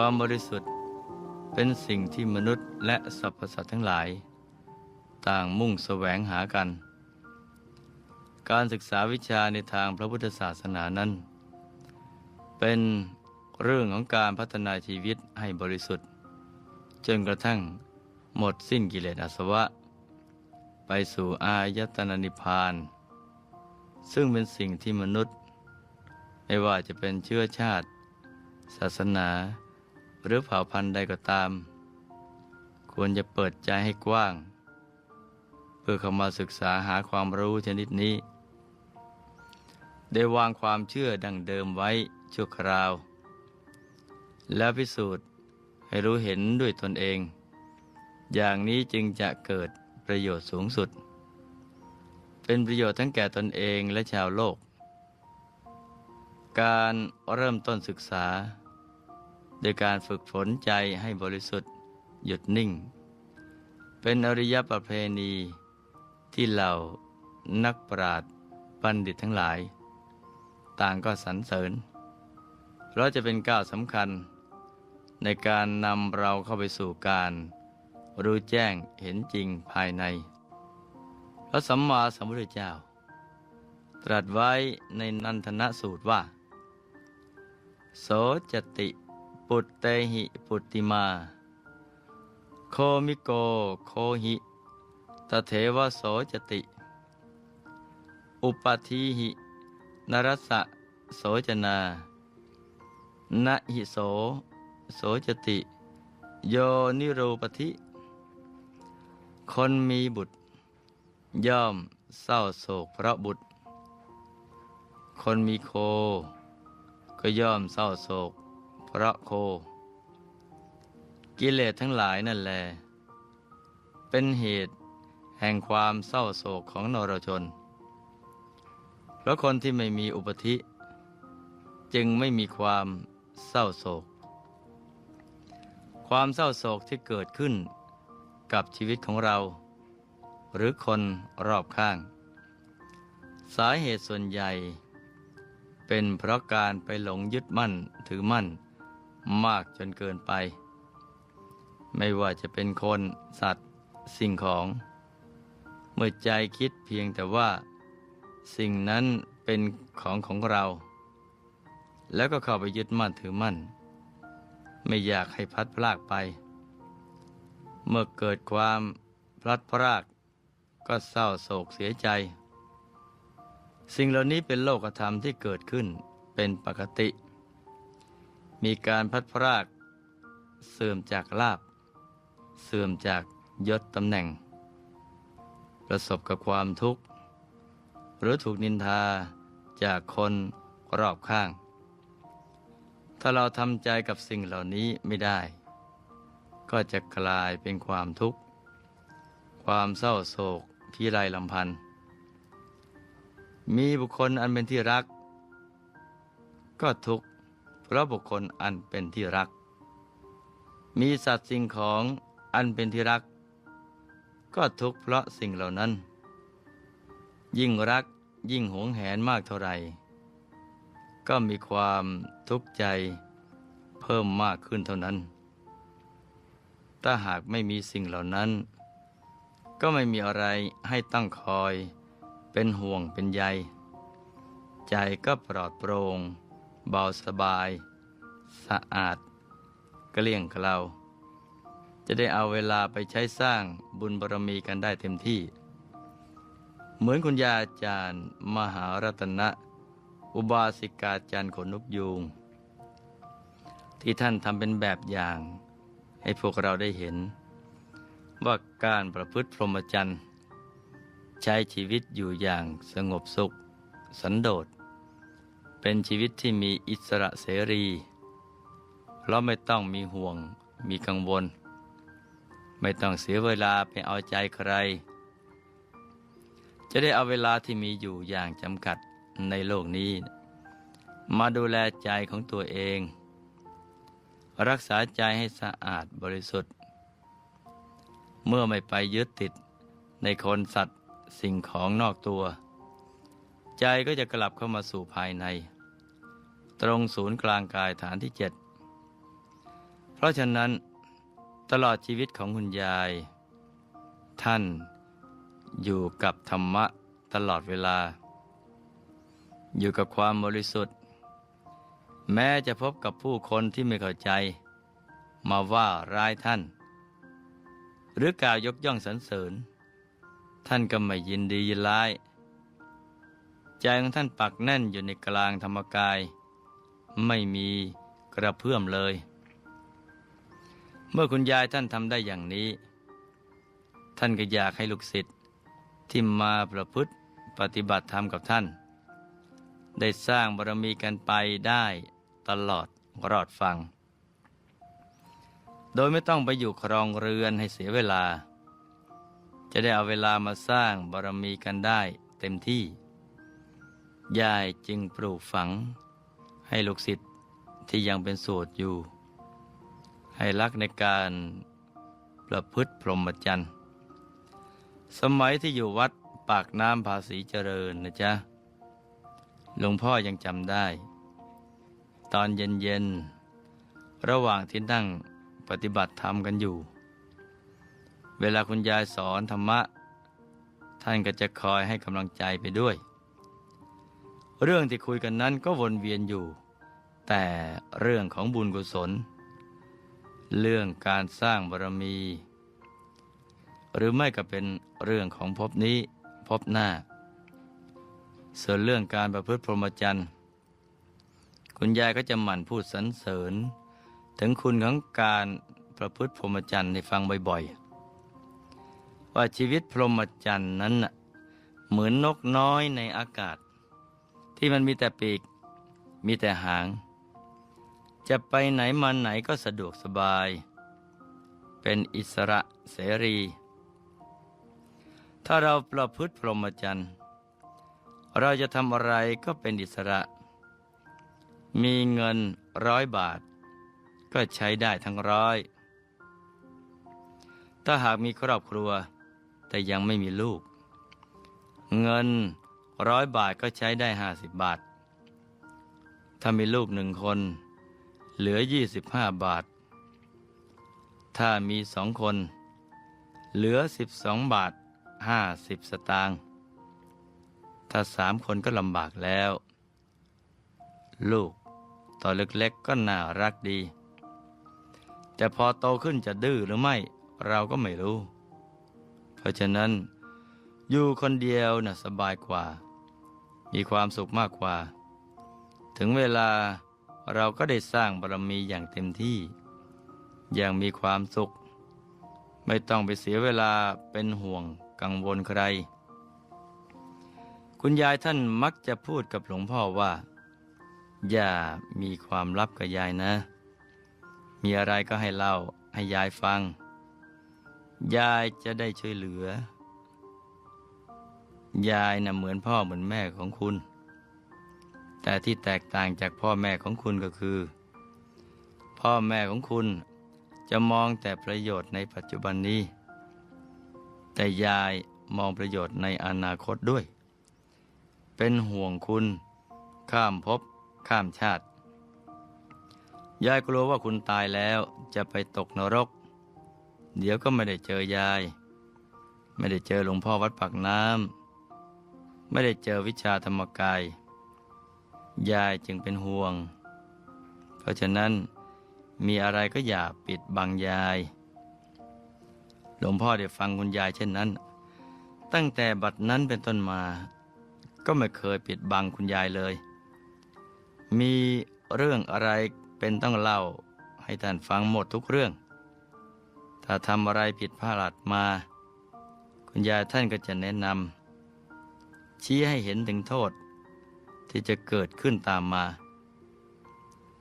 ความบริสุทธิ์เป็นสิ่งที่มนุษย์และสรรพสัตว์ทั้งหลาย ต่างมุ่งแสวงหากัน การศึกษาวิชาในทางพระพุทธศาสนานั้น เป็นเรื่องของการพัฒนาชีวิตให้บริสุทธิ์ จนกระทั่งหมดสิ้นกิเลสอาสวะ ไปสู่อายตนะนิพพาน ซึ่งเป็นสิ่งที่มนุษย์ ไม่ว่าจะเป็นเชื้อชาติ ศาสนา หรือเผ่าพันธุ์ใดก็ตาม ควรจะเปิดใจให้กว้าง เพื่อเข้ามาศึกษาหาความรู้ชนิดนี้ ได้วางความเชื่อดังเดิมไว้ชั่วคราว แล้วพิสูจน์ให้รู้เห็นด้วยตนเอง อย่างนี้จึงจะเกิดประโยชน์สูงสุด เป็นประโยชน์ทั้งแก่ตนเองและชาวโลก การเริ่มต้นศึกษา โดยการฝึกฝนใจให้บริสุทธิ์ หยุดนิ่ง เป็นอริยประเพณีที่เหล่านักปราชญ์บัณฑิตทั้งหลาย ต่างก็สรรเสริญ เพราะจะเป็นก้าวสำคัญ ในการนำเราเข้าไปสู่การ รู้แจ้งเห็นจริงภายใน พระสัมมาสัมพุทธเจ้า ตรัสไว้ในนันทนสูตรว่า โสจติ ปุตเตหิปุตติมา โคมิโกโคหิตเถวโสจติ อุปทีหินรสะโสจนานะหิโส โสจติ โยนิโรปธิ คนมีบุตร ย่อมเศร้าโศกเพราะบุตร คนมีโค ก็ย่อมเศร้าโศก ราะโค กิเลสทั้งหลายนั่นแล เป็นเหตุแห่งความเศร้าโศกของนรชน เพราะคนที่ไม่มีอุปธิ จึงไม่มีความเศร้าโศก ความเศร้าโศกที่เกิดขึ้นกับชีวิตของเรา หรือคนรอบข้าง สาเหตุส่วนใหญ่ เป็นเพราะการไปหลงยึดมั่นถือมั่น มากจนเกินไป ไม่ว่าจะเป็นคนสัตว์ สิ่งของ เมื่อใจคิดเพียงแต่ว่า สิ่งนั้นเป็นของของเรา แล้วก็เข้าไปยึดมั่นถือมั่น ไม่อยากให้พัดพรากไป เมื่อเกิดความพลัดพรากก็เศร้าโศกเสียใจ สิ่งเหล่านี้เป็นโลกธรรมที่เกิดขึ้นเป็นปกติ มีการพัดพราก เสื่อมจากลาบ เสื่อมจากยศตำแหน่ง ประสบกับความทุกข์ หรือถูกนินทาจากคนรอบข้าง ถ้าเราทำใจกับสิ่งเหล่านี้ไม่ได้ ก็จะกลายเป็นความทุกข์ ความเศร้าโศกพิไรลำพันธ์มีบุคคลอันเป็นที่รัก ก็ทุกข์ เพราะบุคคลอันเป็นที่รัก มีสัตว์สิ่งของอันเป็นที่รัก ก็ทุกข์เพราะสิ่งเหล่านั้น ยิ่งรักยิ่งหวงแหนมากเท่าไหร่ ก็มีความทุกข์ใจเพิ่มมากขึ้นเท่านั้น ถ้าหากไม่มีสิ่งเหล่านั้น ก็ไม่มีอะไรให้ตั้งคอย เป็นห่วงเป็นใย ใจก็ปลอดโปร่ง เบาสบาย สะอาดเกลี้ยงเกลาจะได้เอาเวลาไปใช้สร้างบุญบารมีกันได้เต็มที่ เหมือนคุณยาอาจารย์มหารัตนะ อุบาสิกาจารย์ขนนกยูง ที่ท่านทำเป็นแบบอย่าง ให้พวกเราได้เห็น ว่าการประพฤติพรหมจรรย์ ใช้ชีวิตอยู่อย่างสงบสุข สันโดษ เป็นชีวิตที่มีอิสระเสรี เพราะไม่ต้องมีห่วงมีกังวล ไม่ต้องเสียเวลาไปเอาใจใคร จะได้เอาเวลาที่มีอยู่อย่างจำกัดในโลกนี้ มาดูแลใจของตัวเอง รักษาใจให้สะอาดบริสุทธิ์ เมื่อไม่ไปยึดติดในคนสัตว์สิ่งของนอกตัว ใจก็จะกลับเข้ามาสู่ภายใน ตรงศูนย์กลางกายฐานที่เจ็ดเพราะฉะนั้น ตลอดชีวิตของคุณยาย ท่านอยู่กับธรรมะตลอดเวลา อยู่กับความบริสุทธิ์ แม้จะพบกับผู้คนที่ไม่เข้าใจ มาว่าร้ายท่าน หรือกล่าวยกย่องสรรเสริญ ท่านก็ไม่ยินดียินร้าย ใจของท่านปักแน่นอยู่ในกลางธรรมกาย ไม่มีกระเพื่อมเลย เมื่อคุณยายท่านทำได้อย่างนี้ ท่านก็อยากให้ลูกศิษย์ที่มาประพฤติปฏิบัติธรรมกับท่าน ได้สร้างบารมีกันไปได้ตลอดรอดฟัง โดยไม่ต้องไปอยู่ครองเรือนให้เสียเวลา จะได้เอาเวลามาสร้างบารมีกันได้เต็มที่ ยายจึงปลูกฝัง ให้ลูกศิษย์ที่ยังเป็นโสดอยู่ ให้รักในการประพฤติพรหมจรรย์สมัยที่อยู่วัดปากน้ำภาษีเจริญนะจ๊ะหลวงพ่อยังจำได้ ตอนเย็นๆ ระหว่างที่นั่งปฏิบัติธรรมกันอยู่ เวลาคุณยายสอนธรรมะ ท่านก็จะคอยให้กำลังใจไปด้วย เรื่องที่คุยกันนั้นก็วนเวียนอยู่ แต่เรื่องของบุญกุศล เรื่องการสร้างบารมี หรือไม่ก็เป็นเรื่องของภพนี้ภพหน้า ส่วนเรื่องการประพฤติพรหมจรรย์ คุณยายก็จะหมั่นพูดสรรเสริญ ถึงคุณของการประพฤติพรหมจรรย์ให้ฟังบ่อยๆ ว่าชีวิตพรหมจรรย์นั้นน่ะเหมือนนกน้อยในอากาศ ที่มันมีแต่ปีก มีแต่หาง จะไปไหนมาไหนก็สะดวกสบาย เป็นอิสระเสรี ถ้าเราประพฤติพรหมจรรย์เราจะทำอะไรก็เป็นอิสระ มีเงินร้อยบาท ก็ใช้ได้ทั้งร้อย ถ้าหากมีครอบครัว แต่ยังไม่มีลูก เงิน ร้อยบาทก็ใช้ได้ห้าสิบบาท ถ้ามีลูกหนึ่งคน เหลือยี่สิบห้าบาท ถ้ามีสองคน เหลือสิบสองบาทห้าสิบสตางค์ถ้าสามคนก็ลำบากแล้ว ลูกตอนเล็กๆก็น่ารักดี แต่พอโตขึ้นจะดื้อหรือไม่เราก็ไม่รู้ เพราะฉะนั้นอยู่คนเดียวน่ะสบายกว่า มีความสุขมากกว่า ถึงเวลาเราก็ได้สร้างบารมีอย่างเต็มที่ อย่างมีความสุข ไม่ต้องไปเสียเวลาเป็นห่วงกังวลใคร คุณยายท่านมักจะพูดกับหลวงพ่อว่า อย่ามีความลับกับยายนะ มีอะไรก็ให้เล่าให้ยายฟัง ยายจะได้ช่วยเหลือ ยายน่ะเหมือนพ่อเหมือนแม่ของคุณ แต่ที่แตกต่างจากพ่อแม่ของคุณก็คือ พ่อแม่ของคุณจะมองแต่ประโยชน์ในปัจจุบันนี้ แต่ยายมองประโยชน์ในอนาคตด้วย เป็นห่วงคุณ ข้ามภพข้ามชาติ ยายกลัวว่าคุณตายแล้วจะไปตกนรก เดี๋ยวก็ไม่ได้เจอยาย ไม่ได้เจอหลวงพ่อวัดปากน้ำ ไม่ได้เจอวิชาธรรมกาย ยายจึงเป็นห่วง เพราะฉะนั้นมีอะไรก็อย่าปิดบังยาย หลวงพ่อได้ฟังคุณยายเช่นนั้น ตั้งแต่บัดนั้นเป็นต้นมา ก็ไม่เคยปิดบังคุณยายเลย มีเรื่องอะไรเป็นต้องเล่าให้ท่านฟังหมดทุกเรื่อง ถ้าทำอะไรผิดพลาดมา คุณยายท่านก็จะแนะนำ ชี้ให้เห็นถึงโทษ ที่จะเกิดขึ้นตามมา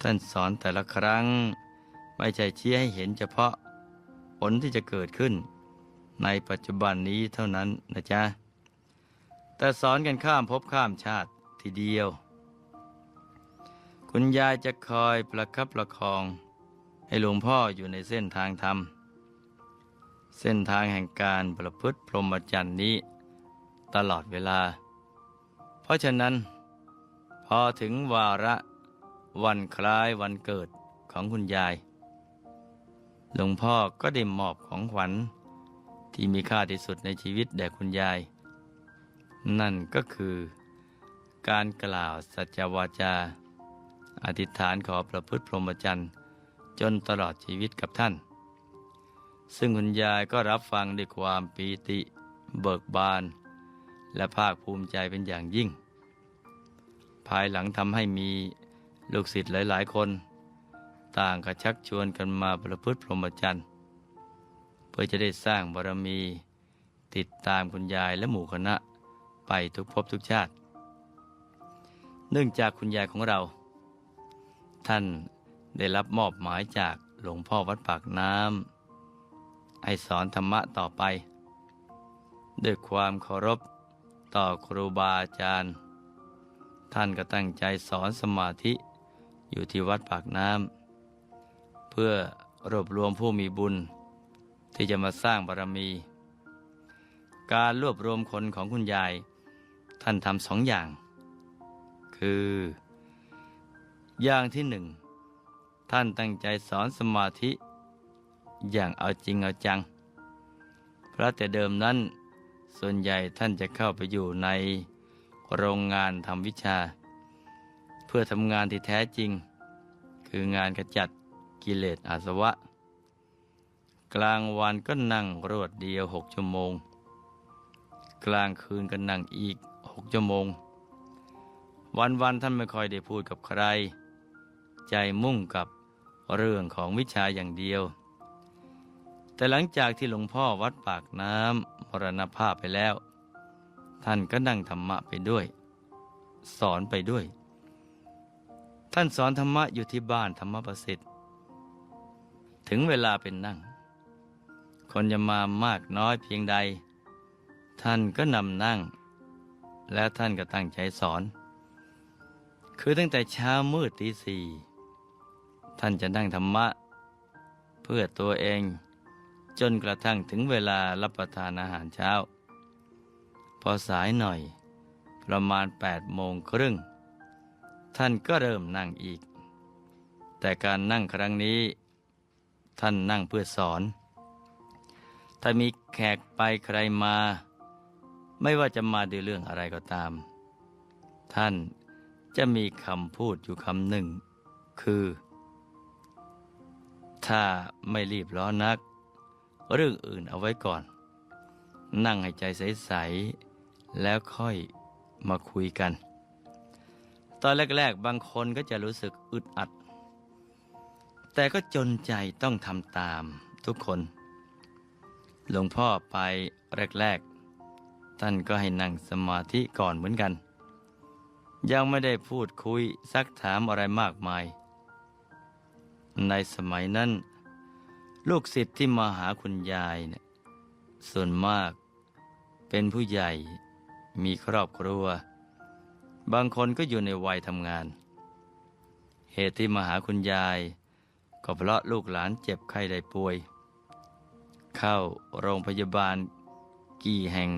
ท่านสอนแต่ละครั้ง ไม่ใช่ชี้ให้เห็นเฉพาะ ผลที่จะเกิดขึ้น ในปัจจุบันนี้เท่านั้นนะจ๊ะ แต่สอนกันข้ามภพข้ามชาติทีเดียว คุณยายจะคอยประคับประคอง ให้หลวงพ่ออยู่ในเส้นทางธรรม เส้นทางแห่งการประพฤติพรหมจรรย์นี้ ตลอดเวลา เพราะฉะนั้น พอถึงวาระวันคล้ายวันเกิดของคุณยาย หลวงพ่อก็ได้มอบของขวัญที่มีค่าที่สุดในชีวิตแด่คุณยาย นั่นก็คือการกล่าวสัจวาจา อธิษฐานขอประพฤติพรหมจรรย์จนตลอดชีวิตกับท่าน ซึ่งคุณยายก็รับฟังด้วยความปีติ เบิกบาน และภาคภูมิใจเป็นอย่างยิ่ง ภายหลังทำให้มีลูกศิษย์หลาย ๆ คน ต่างก็ชักชวนกันมาประพฤติพรหมจรรย์เพื่อจะได้สร้างบารมี ติดตามคุณยายและหมู่คณะไปทุกภพทุกชาติ เนื่องจากคุณยายของเรา ท่านได้รับมอบหมายจากหลวงพ่อวัดปากน้ำให้สอนธรรมะต่อไป ด้วยความเคารพ ต่อครูบาอาจารย์ ท่านก็ตั้งใจสอนสมาธิอยู่ที่วัดปากน้ำเพื่อรวบรวมผู้มีบุญ ที่จะมาสร้างบารมี การรวบรวมคนของคุณยาย ท่านทำสองอย่าง คือ อย่างที่หนึ่ง ท่านตั้งใจสอนสมาธิ อย่างเอาจริงเอาจัง เพราะแต่เดิมนั้น ส่วนใหญ่ท่านจะเข้าไปอยู่ในโรงงานทำวิชา เพื่อทำงานที่แท้จริง คืองานขจัดกิเลสอาสวะ กลางวันก็นั่งรวดเดียวหกชั่วโมง กลางคืนก็นั่งอีกหกชั่วโมง วันๆท่านไม่ค่อยได้พูดกับใคร ใจมุ่งกับเรื่องของวิชาอย่างเดียว แต่หลังจากที่หลวงพ่อวัดปากน้ำมรณภาพไปแล้ว ท่านก็นั่งธรรมะไปด้วย สอนไปด้วย ท่านสอนธรรมะอยู่ที่บ้านธรรมประสิทธิ์ ถึงเวลาเป็นนั่ง คนจะมามากน้อยเพียงใด ท่านก็นำนั่ง แล้วท่านก็ตั้งใจสอน คือตั้งแต่เช้ามืดตีสี่ท่านจะนั่งธรรมะ เพื่อตัวเอง จนกระทั่งถึงเวลารับประทานอาหารเช้า พอสายหน่อย ประมาณ8ปดโมงครึ่ง ท่านก็เริ่มนั่งอีก แต่การนั่งครั้งนี้ ท่านนั่งเพื่อสอน ถ้ามีแขกไปใครมา ไม่ว่าจะมาด้วยเรื่องอะไรก็ตาม ท่านจะมีคำพูดอยู่คำหนึ่ง คือ ถ้าไม่รีบร้อนนัก เรื่องอื่นเอาไว้ก่อน นั่งให้ใจใส ๆ แล้วค่อยมาคุยกัน ตอนแรก ๆ บางคนก็จะรู้สึกอึดอัด แต่ก็จนใจต้องทำตามทุกคน หลวงพ่อไปแรก ๆ ท่านก็ให้นั่งสมาธิก่อนเหมือนกัน ยังไม่ได้พูดคุยซักถามอะไรมากมาย ในสมัยนั้น ลูกศิษย์ที่มาหาคุณยายเนี่ยส่วนมาก เป็นผู้ใหญ่มีครอบครัว บางคนก็อยู่ในวัยทำงาน เหตุที่มาหาคุณยาย ก็เพราะลูกหลานเจ็บไข้ได้ป่วย เข้าโรงพยาบาล กี่แห่ง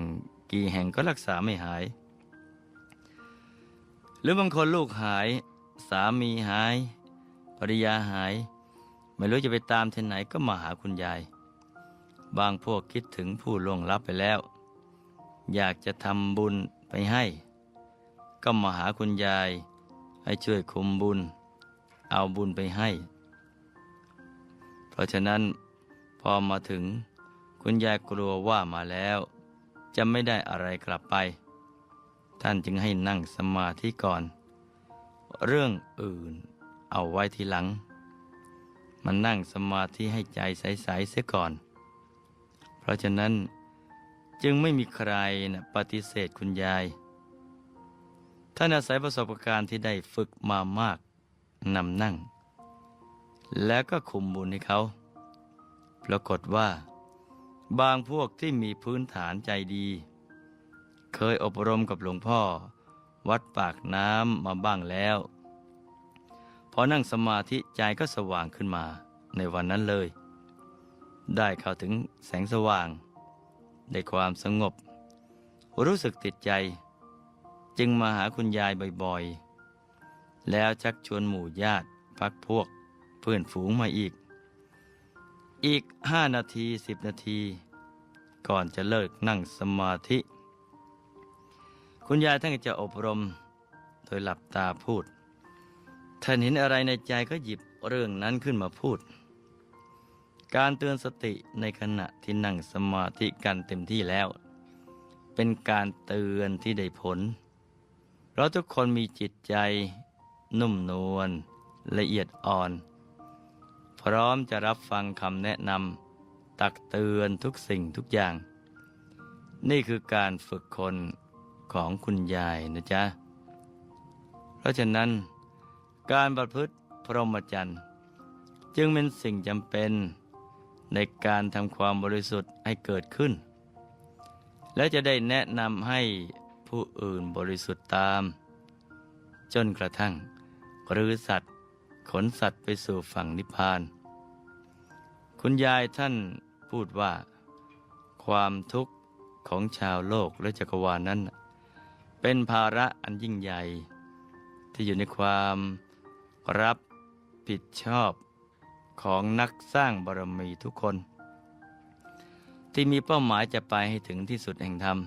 กี่แห่งก็รักษาไม่หาย หรือบางคนลูกหาย สามีหายภรรยาหาย ไม่รู้จะไปตามที่ไหนก็มาหาคุณยาย บางพวกคิดถึงผู้ล่วงลับไปแล้ว อยากจะทำบุญไปให้ ก็มาหาคุณยาย ให้ช่วยคุมบุญ เอาบุญไปให้ เพราะฉะนั้นพอมาถึงคุณยายกลัวว่ามาแล้ว จะไม่ได้อะไรกลับไป ท่านจึงให้นั่งสมาธิก่อน เรื่องอื่นเอาไว้ทีหลัง มันนั่งสมาธิให้ใจใสๆเสียก่อน เพราะฉะนั้นจึงไม่มีใครนะปฏิเสธคุณยาย ท่านอาศัยประสบการณ์ที่ได้ฝึกมามากนำนั่ง แล้วก็คุมบุญให้เขาปรากฏว่า บางพวกที่มีพื้นฐานใจดี เคยอบรมกับหลวงพ่อ วัดปากน้ำมาบ้างแล้ว พอนั่งสมาธิใจก็สว่างขึ้นมาในวันนั้นเลย ได้เข้าถึงแสงสว่าง ได้ความสงบ รู้สึกติดใจ จึงมาหาคุณยายบ่อยๆ แล้วชักชวนหมู่ญาติพักพวกเพื่อนฝูงมาอีก อีกห้านาทีสิบนาที ก่อนจะเลิกนั่งสมาธิ คุณยายท่านจะอบรม โดยหลับตาพูด ท่านเห็นอะไรในใจก็หยิบเรื่องนั้นขึ้นมาพูด การเตือนสติในขณะที่นั่งสมาธิกันเต็มที่แล้ว เป็นการเตือนที่ได้ผล เราทุกคนมีจิตใจนุ่มนวลละเอียดอ่อน พร้อมจะรับฟังคำแนะนำตักเตือนทุกสิ่งทุกอย่าง นี่คือการฝึกคนของคุณยายนะจ๊ะ เพราะฉะนั้น การประพฤติพรหมจรรย์ จึงเป็นสิ่งจำเป็นในการทำความบริสุทธิ์ให้เกิดขึ้น และจะได้แนะนำให้ผู้อื่นบริสุทธิ์ตาม จนกระทั่งหรือสัตว์ ขนสัตว์ไปสู่ฝั่งนิพพาน คุณยายท่านพูดว่า ความทุกข์ของชาวโลกและจักรวาลนั้น เป็นภาระอันยิ่งใหญ่ ที่อยู่ในความ รับผิดชอบของนักสร้างบารมีทุกคน ที่มีเป้าหมายจะไปให้ถึงที่สุดแห่งธรรม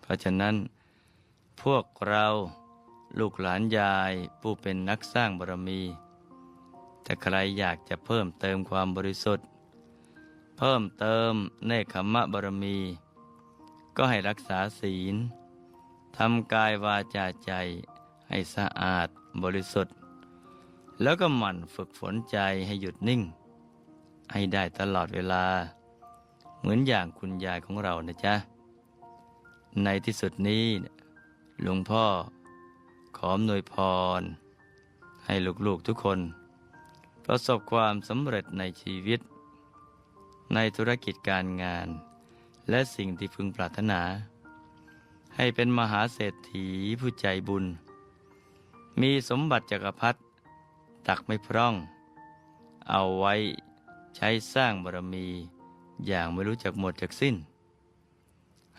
เพราะฉะนั้น พวกเราลูกหลานยายผู้เป็นนักสร้างบารมีแต่ใครอยากจะเพิ่มเติมความบริสุทธิ์ เพิ่มเติมเนคขมะบารมี ก็ให้รักษาศีลทำกายวาจาใจให้สะอาดบริสุทธิ์ แล้วก็หมั่นฝึกฝนใจให้หยุดนิ่ง ให้ได้ตลอดเวลา เหมือนอย่างคุณยายของเรานะจ๊ะ ในที่สุดนี้หลวงพ่อขออำนวยพร ให้ลูกๆทุกคน ประสบความสำเร็จในชีวิต ในธุรกิจการงาน และสิ่งที่พึงปรารถนา ให้เป็นมหาเศรษฐีผู้ใจบุญ มีสมบัติจักรพรรดิ ตักไม่พร่อง เอาไว้ใช้สร้างบารมี อย่างไม่รู้จักหมดจากสิ้น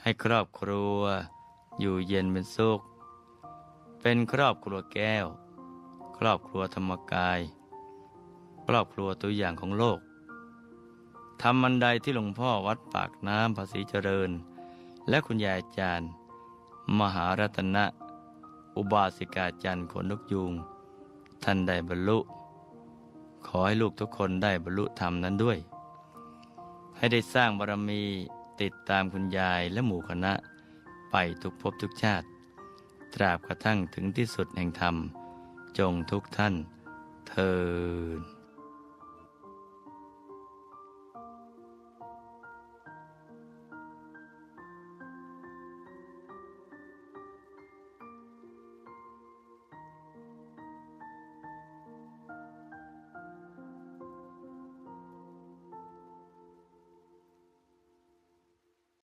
ให้ครอบครัวอยู่เย็นเป็นสุข เป็นครอบครัวแก้ว ครอบครัวธรรมกาย ครอบครัวตัวอย่างของโลกทำมันใดที่หลวงพ่อวัดปากน้ำภาษีเจริญ และคุณยายอาจารย์ มหารัตนะ อุบาสิกาจันทร์ขนนกยูง ท่านได้บรรลุ ขอให้ลูกทุกคนได้บรรลุธรรมนั้นด้วย ให้ได้สร้างบารมีติดตามคุณยายและหมู่คณะ ไปทุกภพทุกชาติ ตราบกระทั่งถึงที่สุดแห่งธรรม จงทุกท่านเทิน